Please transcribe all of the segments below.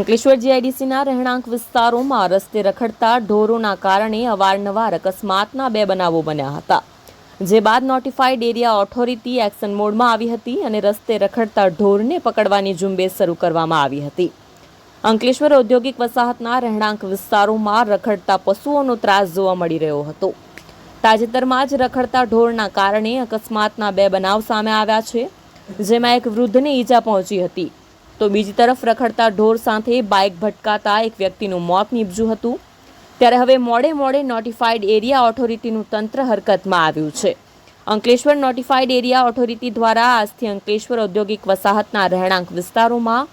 અંકલેશ્વર જીઆઈડીસીના રહેણાંક વિસ્તારોમાં રસ્તે રખડતા ઢોરોના કારણે અવારનવાર અકસ્માતના બે બનાવો બન્યા હતા. જે બાદ નોટિફાઈડ એરિયા ઓથોરિટી એક્શન મોડમાં આવી હતી અને રસ્તે રખડતા ઢોરને પકડવાની ઝુંબેશ શરૂ કરવામાં આવી હતી. અંકલેશ્વર ઔદ્યોગિક વસાહતના રહેણાંક વિસ્તારોમાં રખડતા પશુઓનો ત્રાસ જોવા મળી રહ્યો હતો. તાજેતરમાં જ રખડતા ઢોરના કારણે અકસ્માતના બે બનાવ સામે આવ્યા છે, જેમાં એક વૃદ્ધને ઈજા પહોંચી હતી. તો બીજી તરફ રખડતા ઢોર સાથે બાઇક ભટકાતા એક વ્યક્તિનું મોત નીપજ્યું હતું. ત્યારે હવે મોડે મોડે નોટિફાઈડ એરિયા ઓથોરિટીનું તંત્ર હરકતમાં આવ્યું છે. અંકલેશ્વર નોટિફાઈડ એરિયા ઓથોરિટી દ્વારા આજથી અંકલેશ્વર ઔદ્યોગિક વસાહતના રહેણાંક વિસ્તારોમાં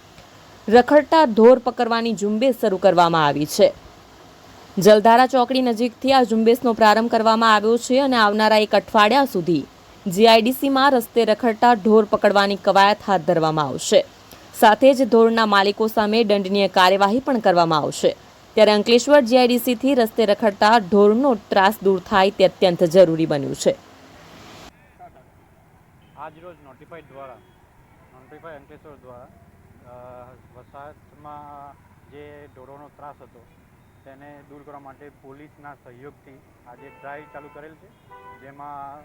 રખડતા ઢોર પકડવાની ઝુંબેશ શરૂ કરવામાં આવી છે. જલધારા ચોકડી નજીકથી આ ઝુંબેશનો પ્રારંભ કરવામાં આવ્યો છે અને આવનારા એક અઠવાડિયા સુધી જીઆઈડીસીમાં રસ્તે રખડતા ઢોર પકડવાની કવાયત હાથ ધરવામાં આવશે. સાથે જ ઢોરના માલિકો સામે દંડનીય કાર્યવાહી પણ કરવામાં આવશે. ત્યારે અંકલેશ્વર જીઆઈડીસીથી રસ્તે રખડતા ઢોરનો ત્રાસ દૂર થાય તે અત્યંત જરૂરી બન્યું છે. આજરોજ નોટિફાઈડ દ્વારા નોટિફાઈડ અંકલેશ્વર દ્વારા વસાહતમાં જે ઢોરોનો ત્રાસ હતો, તેને દૂર કરવા માટે પોલીસના સહયોગથી આજે ડ્રાઈવ ચાલુ કરેલ છે. જેમાં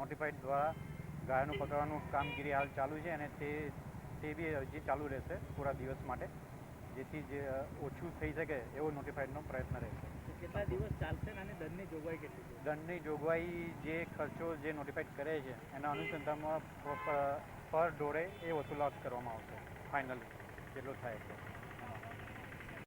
નોટિફાઈડ દ્વારા ગાયોનું પકડવાનું કામગીરી હાલ ચાલુ છે અને તે તે બી હજી ચાલુ રહેશે પૂરા દિવસ માટે જેથી જે ઓછું થઈ શકે એવો નોટિફાઈડનો પ્રયત્ન રહેશે કેટલા દિવસ ચાલશે અને દંડની જોગવાઈ કેટલી છે? દંડની જોગવાઈ જે ખર્ચો જે નોટિફાઈડ કરે છે એના અનુસંધાનમાં પર ઢોરે એ વસૂલાત કરવામાં આવશે ફાઇનલ કેટલો થાય છે.